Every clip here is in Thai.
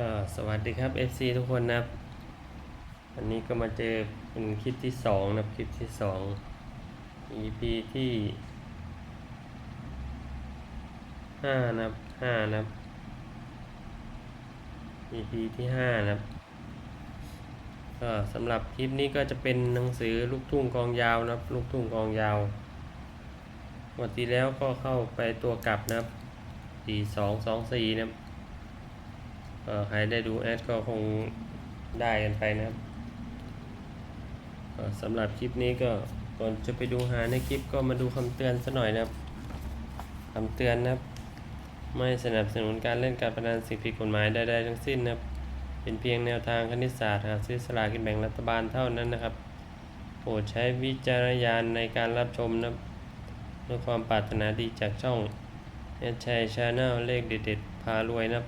ก็สวัสดีครับ FC ทุกคนนะครับวันนี้ก็มาเจอเป็นคลิปที่สองนะครับคลิปที่สอง EP ที่ห้านะครับห้านะครับ EP ที่ห้านะครับก็สำหรับคลิปนี้ก็จะเป็นหนังสือลูกทุ่งกองยาวนะครับ ลูกทุ่งกองยาววันที่แล้วก็เข้าไปตัวกลับนะครับสี่สองสองสี่นะครับ ใครได้ดูแอดก็คงได้กันไปนะครับสำหรับคลิปนี้ก็ก่อนจะไปดูหาในคลิปก็มาดูคำเตือนสัหน่อยนะครับคำเตือนนะครับ ไม่สนับสนุนการเล่นการพนันสิ่งผิดกฎหมายใดๆทั้งสิ้นนะครับ เป็นเพียงแนวทางคณิตศาสตร์หาซื้อสลากกินแบ่งรัฐบาลเท่านั้นนะครับโปรดใช้วิจารณญาณในการรับชมนะครับด้วยความปรารถนาดีจากช่องแอดชัยชาแนลเลขเด็ดๆพารวยนะครับ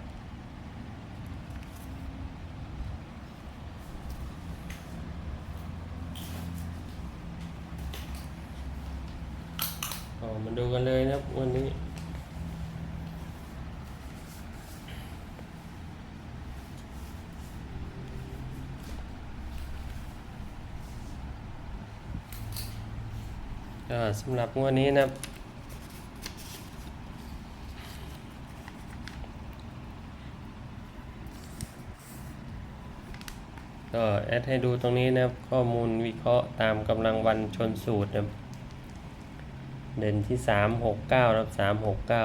ก็มาดูกันเลยนะครับวันนี้ ก็สำหรับงวดนี้นะครับ ก็แอดให้ดูตรงนี้นะครับ ข้อมูลวิเคราะห์ตามกำลังวันชนสูตรนะครับ เด่นที่สามหกเก้านะครับสามหกเก้า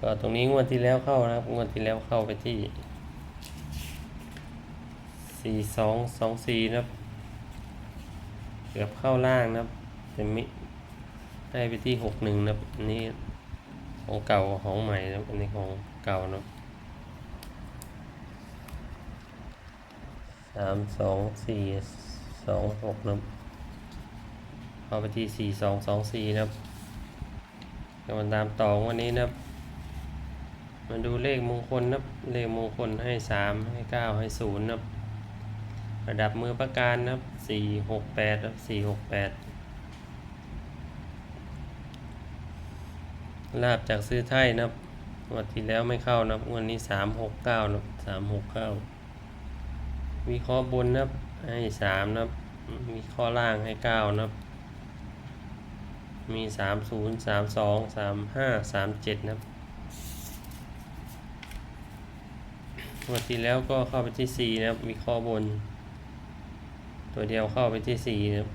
ก็ตรงนี้งวดที่แล้วเข้านะครับ งวดที่แล้วเข้าไปที่สี่สองสองสี่นะครับ เกือบเข้าล่างนะครับแต่มิได้ไปที่หกหนึ่งนะครับอันนี้ของเก่าของใหม่นะครับอันนี้ของเก่านะครับสามสองสี่สองหกนะครับเข้าไปที่สี่สองสองสี่นะครับก็มาตามต่อวันนี้นะครับมาดูเลขมงคลนะครับเลขมงคลให้สามให้เก้าให้ศูนย์นะครับ ระดับมือประการนะครับสี่หกแปดครับสี่หกแปดลาบจากซื้อไทยนะครับวันที่แล้วไม่เข้านะครับวันนี้สามหกเก้านะครับสามหกเก้าวิเคราะห์บนนะครับให้สามนะครับวิเคราะห์ล่างให้เก้านะครับมีสามศูนย์สามสองสามห้าสามเจ็ดนะครับวันที่แล้วก็เข้าไปที่สี่นะครับวิเคราะห์บน ตัวเดียวเข้าไปที่สี่นะครับ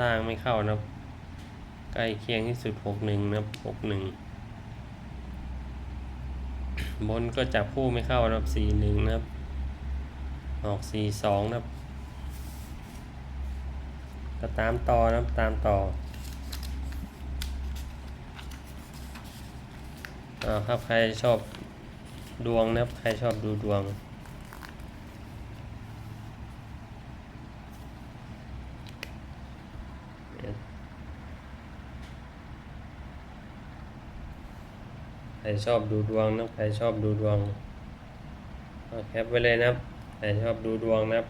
ล่างไม่เข้านะใกล้เคียงที่สุดหกหนึ่งนะหกหนึ่งบนก็จับคู่ไม่เข้านะครับสี่หนึ่งนะครับ ออกสี่สองนะครับ ก็ตามต่อนะครับตามต่ออ่าครับใครชอบดวงนะครับ ใครชอบดูดวง ใครชอบดูดวงนะครับใครชอบดูดวงแคปไว้เลยนะครับใครชอบดูดวงนะครับ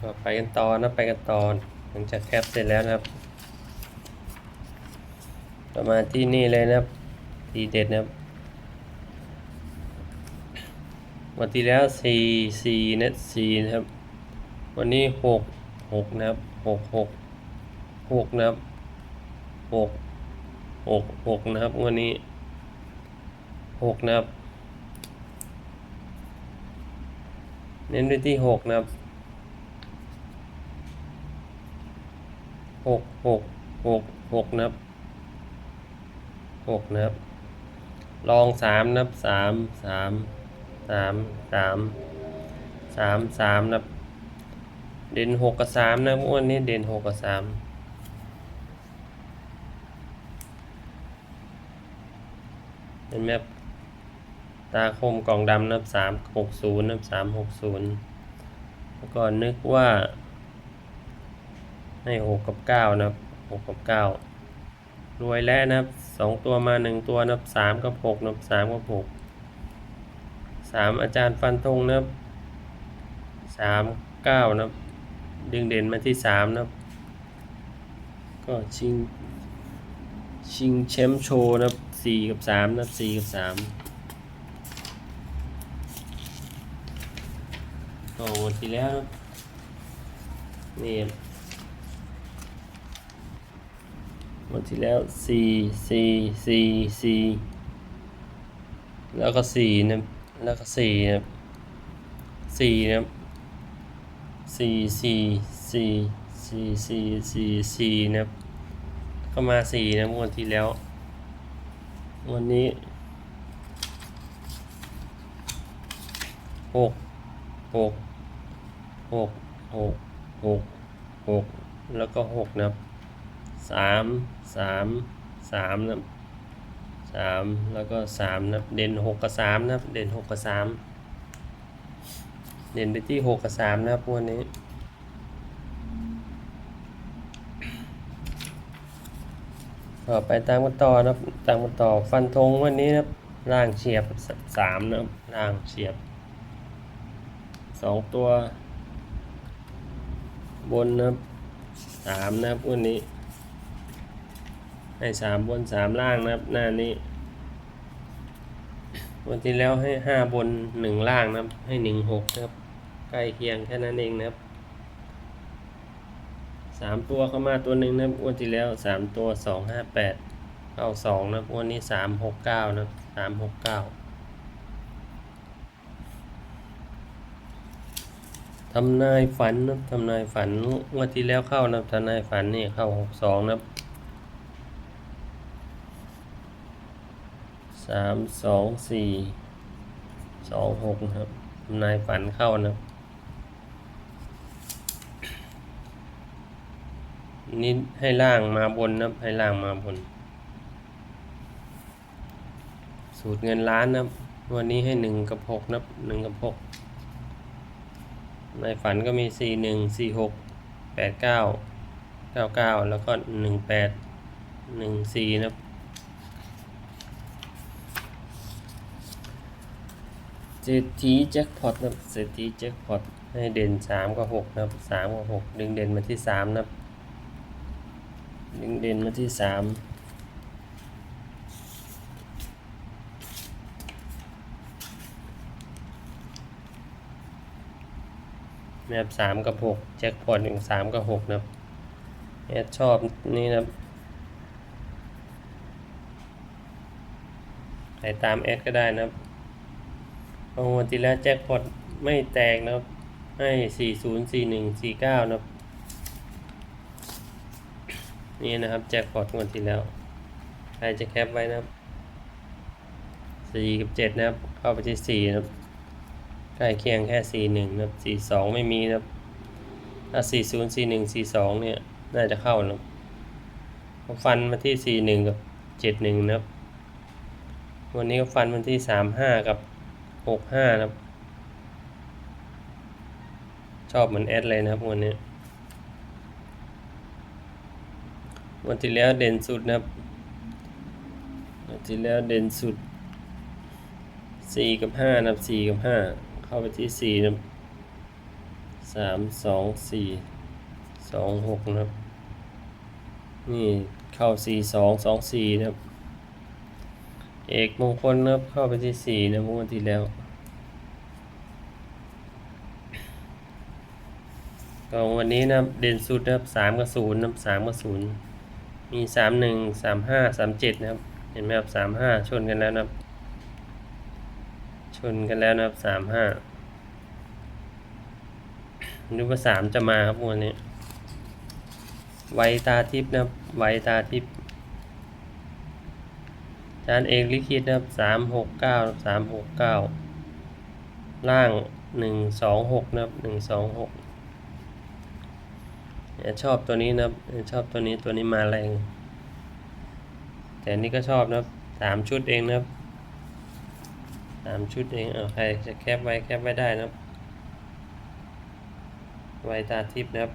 ก็ไปกันต่อนะไปกันต่อหลังจากแคปเสร็จแล้วนะครับต่อมาที่นี่เลยนะครับทีเด็ดนะครับวันที่แล้วสี่สี่เน็ตสี่นะครับ วันนี้หกหกนะครับหกหก หกนะครับหกหกหกนะครับวันนี้หกนะครับ เน้นไปที่หกนะครับหกหกหกหกนะครับหกนะครับลองสามนะครับสามสามสามสามสามสามนะครับ เด่นหกกับสามนะครับงวันนี้เด่นหกกับสาม เห็นไหมครับตาคมกล่องดำนับสามหกศูนย์นับสามหกศูนย์แล้วก็นึกว่า ให้หกกับเก้านะครับหกกับเก้ารวยแล้วนะครับสองตัวมาหนึ่งตัวนับสามกับหกนับสามกับหกสามอาจารย์ฟันธงนะครับสามเก้านะครับดึงเด่นมาที่สามนะครับ ก็ชิงชิงแชมป์โชว์นะครับ สี่กับสามนะครับสี่กับสามก็หมดที่แล้วนะครับนี่ครับหมดที่แล้วสี่สี่สี่สี่แล้วก็สี่นะครับแล้วก็สี่นะครับสี่นะครับสี่สี่สี่สี่สี่สี่สี่นะครับก็มาสี่นะงวดที่แล้ว วันนี้หกหกหกหกหกหกแล้วก็หกนะครับสามสามสามนะสามแล้วก็สามนะเด่นหกกับสามนะเด่นหกกับสามเด่นไปที่หกกับสามนะครับวันนี้ ต่อไปตามกันต่อนะครับตามกันต่อฟันธงวันนี้นะครับล่างเฉียบสามนะครับล่างเฉียบสองตัว บนนะครับสามนะครับวันนี้ ให้สามบนสามล่างนะครับหน้านี้ วันที่แล้วให้ห้าบนหนึ่งล่างนะครับให้หนึ่งหกนะครับใกล้เคียงแค่นั้นเองนะครับามตัวเข้ามาตัวหนึ่งนะครับอ้วนที่แล้วสามตัวสองห้าแปดเข้าสองนะครับอ้วนนี้สามหกเก้านะสามหกเก้าทำนายฝันนะทำนายฝันงวดที่แล้วเข้านะทำนายฝันนี่เข้าหกสองนะครับสามสองสี่สองหกนะครับทำนายฝันเข้านะครับ นี่ให้ล่างมาบนนะให้ล่างมาบน สูตรเงินล้านนะวันนี้ให้หนึ่งกับหกนะหนึ่งกับหกในฝันก็มีสี่หนึ่งสี่หกแปดเก้าเก้าเก้าแล้วก็หนึ่งแปดหนึ่งสี่นะเศรษฐีแจ็คพอตนะเศรษฐีแจ็คพอตให้เด่นสามกับหกนะสามกับหกดึงเด่นมาที่สามนะ ดึงเด่นมาที่สามนะครับสามกับหกแจ็คพอตหนึ่งสามกับหกนะครับแอดชอบนี่นะครับใครตามแอดก็ได้นะครับเพระวันที่แล้วแจ็คพอตไม่แตกนะครับให้สี่ศูนย์สี่หนึ่งสี่เก้านะครับ นี่นะครับแจ็คพอตงวดที่แล้ว ใครจะแคปไว้นะครับสี่กับเจ็ดนะครับ เข้าไปที่สี่นะครับใกล้เคียงแค่สี่หนึ่งนะครับสี่สองไม่มีนะครับถ้าสี่ศูนย์สี่หนึ่งสี่สองเนี่ย น่าจะเข้านะครับฟันมาที่สี่หนึ่งกับเจ็ดหนึ่งนะครับ วันนี้ก็ฟันมาที่สามห้ากับหกห้านะครับ ชอบเหมือนแอดเลยนะครับวันนี้ วันที่แล้วเด่นสุดนะครับวันที่แล้วเด่นสุดสี่กับห้านะครับสี่กับห้าเข้าไปที่สี่นะครับสามสองสี่สองหกนะครับ นี่เข้าสี่สองสองสี่นะครับ เอกมงคลนะครับเข้าไปที่สี่นะเมื่อวันที่แล้วก็วันนี้นะเด่นสุดนะครับสามกับศูนย์นะครับสามกับศูนย์ มีสามหนึ่งสามห้าสามเจ็ดนะครับ เห็นไหมครับสามห้าชนกันแล้วนะครับ ชนกันแล้วนะครับสามห้านึกว่าสามจะมาครับวันนี้ ไวตาทิพย์นะครับ ไวตาทิพย์จารย์เอกลิขิตนะครับสามหกเก้าสามหกเก้าล่างหนึ่งสองหกนะครับหนึ่งสองหก ชอบตัวนี้นะชอบตัวนี้ตัวนี้มาแรง แต่นี่ก็ชอบนะสามชุดเองนะสามชุดเองเอาใครจะแคปไว้แคปไว้ได้นะไว้ตาทิพย์นะครับ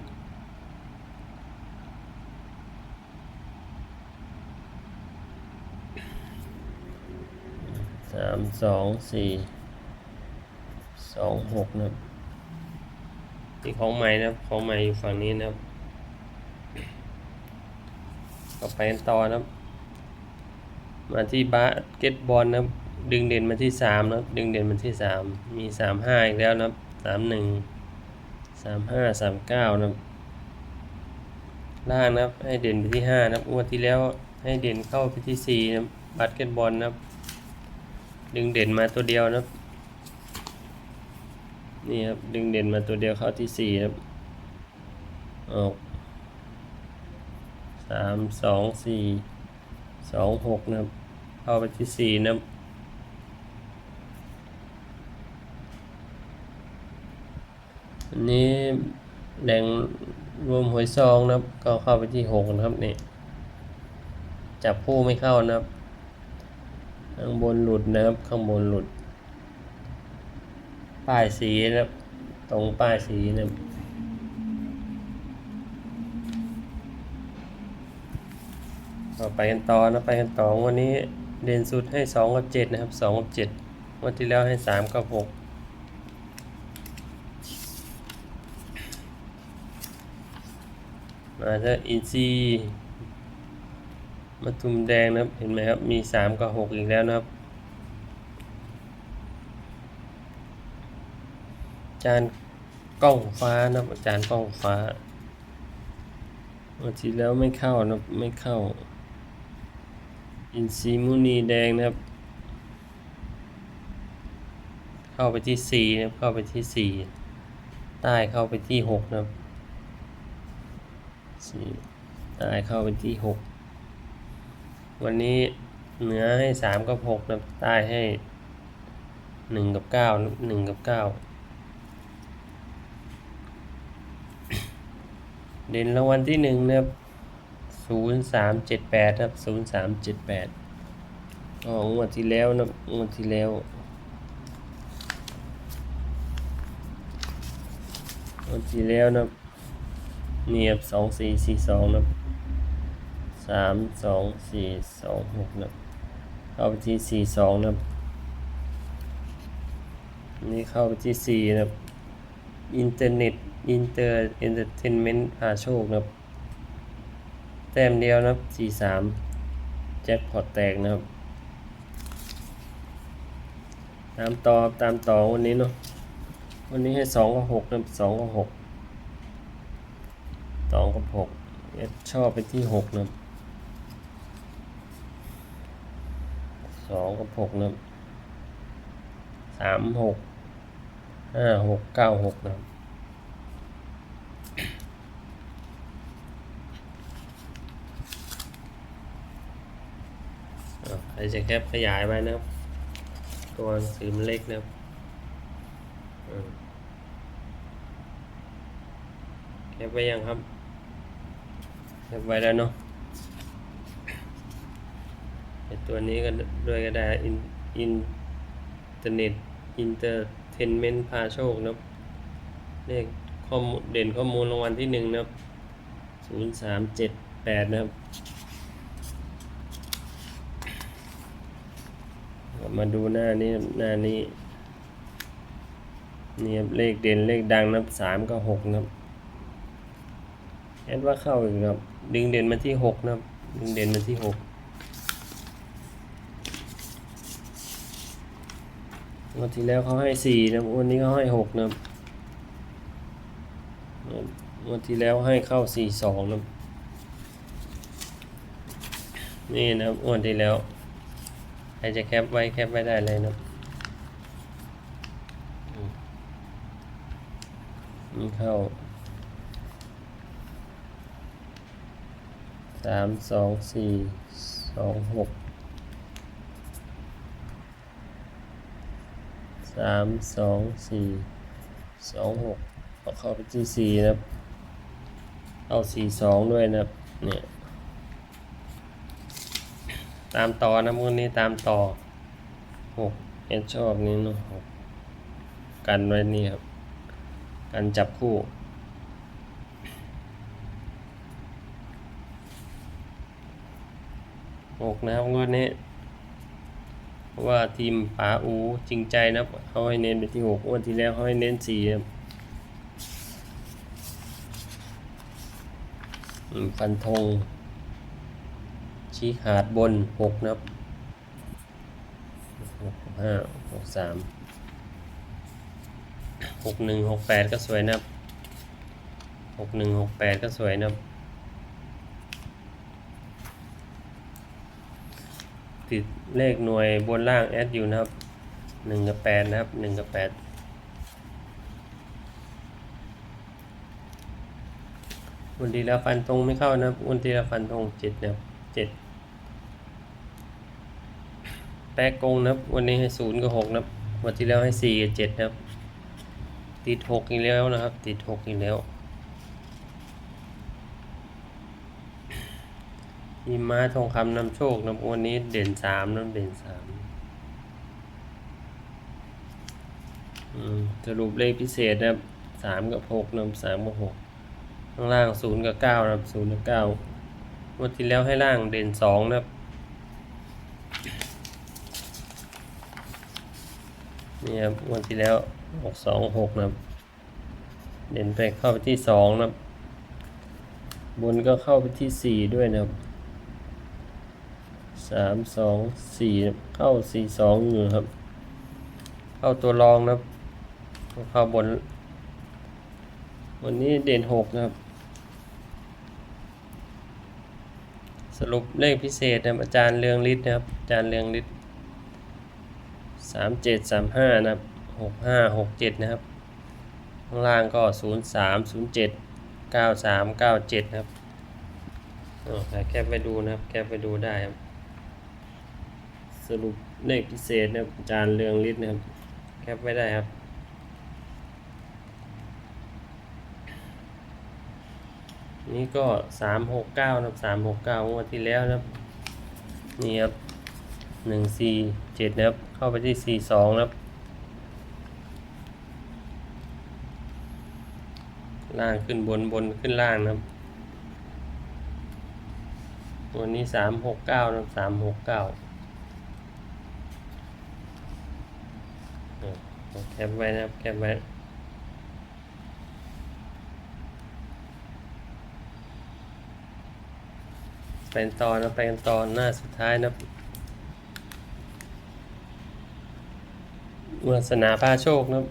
สามสองสี่สองหกนะครับนี่ของใหม่นะครับของใหม่อยู่ฝั่งนี้นะครับ ต่อไปกันต่อนะครับ มาที่บาสเกตบอลนะครับ ดึงเด่นมาที่สามนะครับ ดึงเด่นมาที่สามมีสามห้าอีกแล้วนะครับสามหนึ่งสามห้าสามเก้านะครับ ล่างนะครับ ให้เด่นไปที่ห้านะครับงวดที่แล้วให้เด่นเข้าไปที่สี่นะครับบาสเกตบอลนะครับ ดึงเด่นมาตัวเดียวนะครับ นี่ครับ ดึงเด่นมาตัวเดียวเข้าที่สี่ครับออก สามสองสี่สองหกนะครับเข้าไปที่สี่นะครับอันนี้แดงรวมหวยซองนะครับ ก็เข้าไปที่หกนะครับนี่จับคู่ไม่เข้านะครับ ข้างบนหลุดนะครับ ข้างบนหลุด ป้ายสีนะครับ ตรงป้ายสีนะครับ ก็ไปกันต่อนะไปกันต่อวันนี้เด่นสุดให้สองกับเจ็ดนะครับสองกับเจ็ดวันที่แล้วให้สามกับหกมาจะอินซีมาทุมแดงนะครับเห็นไหมครับมีสามกับหกอีกแล้วนะครับอาจารย์กล้องฟ้านะครับอาจารย์กล้องฟ้าวันที่แล้วไม่เข้านะไม่เข้า อินซีมุนีแดงนะครับ เข้าไปที่สี่นะครับ เข้าไปที่สี่ใต้เข้าไปที่หกนะครับสี่ใต้เข้าไปที่หกวันนี้เหนือให้สามกับหกนะครับ ใต้ให้หนึ่งกับเก้าหนึ่งกับเก้าเด่นรางวัลที่หนึ่งนะครับ ศูนย์สามเจ็ดแปดครับศูนย์สามเจ็ดแปดก็งวดที่แล้วนะงวดที่แล้วงวดที่แล้วนะเนี่ยบสองสี่สี่สองนะสามสองสี่สองหกนะเข้าไปที่สี่สองนะนี่เข้าไปที่สี่นะอินเทอร์เน็ตอินเตอร์เอนเตอร์เทนเมนต์พาโชคนะครับ แต้มเดียวนะครับสี่สามแจ็คพอตแตกนะครับ ตามต่อตามต่อวันนี้เนาะ วันนี้ให้สองกับหกนะสองกับหกสองกับหกเอสชอบไปที่หกนะสองกับหกนะสามหกห้าหกเก้าหกนะครับ อะใครจะแคปขยายไว้นะครับ ตัวหนังสือมันเล็กนะครับแคปไว้ยังครับแคปไว้แล้วเนาะไอตัวนี้ก็ด้วยก็ได้อินอินเทอร์เน็ตอินเตอร์เทนเมนต์พาโชคนะครับเลขข้อมูลเด่นข้อมูลรางวัลที่หนึ่งนะครับศูนย์สามเจ็ดแปดนะครับ มาดูหน้านี้หน้านี้นี่ครับเลขเด่นเลขดังนับสามกับหกนะครับแอดว่าเข้าอีกครับ ดึงเด่นมาที่หกนะครับ ดึงเด่นมาที่หกวันที่แล้วเขาให้สี่นับวันนี้เขาให้หกนับวันที่แล้วให้เข้าสี่สองนับนี่นับวันที่แล้ว ใครจะแคปไว้แคปไว้ได้เลยนะนี่เข้าสามสองสี่สองหกสามสองสี่สองหกเข้าไปที่สี่นะครับเอาสี่สองด้วยนะเนี่ย ตามต่อนะพวกนี้ตามต่อหกเอชอบนี้เนาะหกกันไว้นี่ครับ กันจับคู่หกนะครับงวดนี้เพราะว่าทีมป๋าอูจริงใจนะเขาให้เน้นไปที่หกวันที่แล้วเขาให้เน้นสี่ครับอืมฟันธง ชี้ขาดบนหกนะครับหกห้าหกสามหกหนึ่งหกแปดก็สวยนะครับหกหนึ่งหกแปดก็สวยนะครับติดเลขหน่วยบนล่างแอดอยู่นะครับหนึ่งกับแปดนะครับหนึ่งกับแปดวันทีแล้วฟันธงไม่เข้านะครับวันทีแล้วฟันธงเจ็ดนะครับเจ็ด แป๊กกงนะครับ วันนี้ให้ศูนย์กับหกนะครับวันที่แล้วให้สี่กับเจ็ดนะครับ ติดหกอีกแล้วนะครับ ติดหกอีกแล้วมีม้าทองคำนำโชคนะวันนี้เด่นสามนะเด่นสามสรุปเลขพิเศษนะครับสามกับหกนะสามกับหกข้างล่างศูนย์กับเก้านะครับศูนย์กับเก้าวันที่แล้วให้ล่างเด่นสองนะครับ นี่ครับวันที่แล้วหกสองหกนะครับ เด่นไปเข้าไปที่สองนะครับ บนก็เข้าไปที่สี่ด้วยนะครับสามสองสี่เข้าสี่สองอยู่ครับ เข้าตัวรองนะครับ เข้าบน วันนี้เด่นหกนะครับ สรุปเลขพิเศษนะอาจารย์เรืองฤทธิ์นะครับอาจารย์เรืองฤทธิ์ สามเจ็ดสามห้านะครับหกห้าหกเจ็ดนะครับ ข้างล่างก็ศูนย์สามศูนย์เจ็ดเก้าสามเก้าเจ็ดครับอ๋อใครแคปไปดูนะครับ แคปไปดูได้ครับ สรุปเลขพิเศษนะครับอาจารย์เรืองฤทธิ์นะครับ แคปไว้ได้ครับนี่ก็สามหกเก้านะครับสามหกเก้างวดที่แล้วนะครับ นี่ครับหนึ่งสี่เจ็ดนะครับ เข้าไปที่สี่สองนะครับล่างขึ้นบนบนขึ้นล่างนะครับวันนี้สามหกเก้านะครับสามหกเก้าแคปไว้นะครับ แคปไว้ไปกันตอนนะไปกันตอนหน้าสุดท้ายนะครับ วาสนาพาโชคนะครับ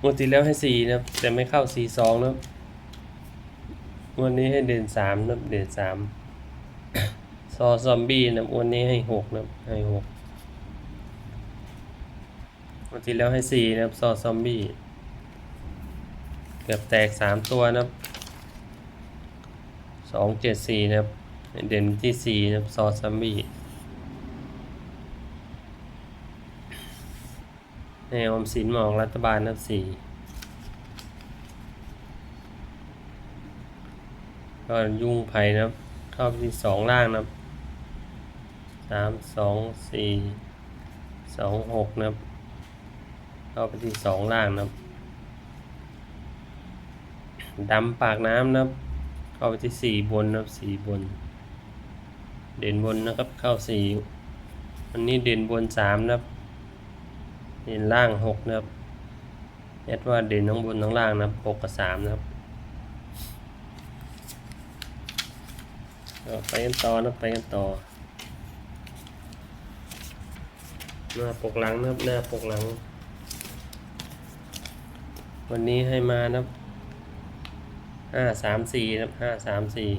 งวดที่แล้วให้สี่นะครับ แต่ไม่เข้าสี่สองนะครับวันนี้ให้เด่นสามนะครับเด่นสามซอซอมบี้นะครับวันนี้ให้หกนะครับให้หกงวดที่แล้วให้สี่นะครับซอซอมบี้เกือบแตกสามตัวนะครับสองเจ็ดสี่นะครับเด่นที่สี่นะครับซอซอมบี้ ในออมสินมออกรัฐบาลนับสี่ก็ยุ่งไผ่นะครับเข้าไปที่สองล่างนะครับสามสองสี่สองหกนะครับเข้าไปที่สองล่างนะครับดำปากน้ำนะครับเข้าไปที่สี่บนนะครับสี่บน เด่นบนนะครับเข้าสี่วันนี้เด่นบนสามนะครับ ด่นล่างหกนะครับแอดว่าด่นทั้งบนทั้งล่างนะครับหกกับสามนะครับไปกันต่อนะไปกันต่อหน้าปกหลังนะครับหน้าปกหลัง วันนี้ให้มานะครับห้าสามสี่นะครับห้าสามสี่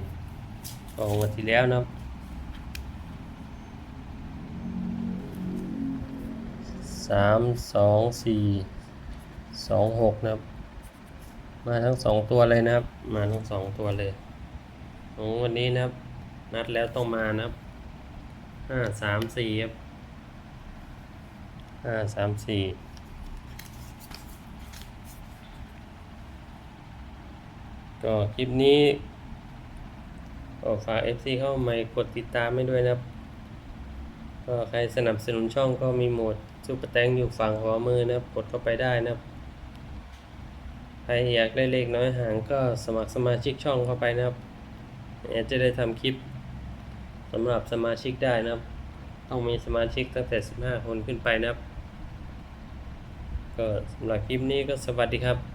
ของวันที่แล้วนะครับ สามสองสี่สองหกนะครับ มาทั้งสองตัวเลยนะครับ มาทั้งสองตัวเลยของวันนี้นะครับ นัดแล้วต้องมานะครับห้าสามสี่ครับห้าสามสี่ก็คลิปนี้ก็ฝาก FC เข้ามา กดติดตามให้ด้วยนะครับ ก็ใครสนับสนุนช่องก็มีโหมดซุปเปอร์แตงอยู่ฝั่งขวามือนะครับกดเข้าไปได้นะครับใครอยากได้เลขน้อยหางก็สมัครสมาชิกช่องเข้าไปนะครับจะได้ทำคลิปสำหรับสมาชิกได้นะครับ ต้องมีสมาชิกตั้งแต่ 15 คนขึ้นไปนะครับ ก็สำหรับคลิปนี้ก็สวัสดีครับ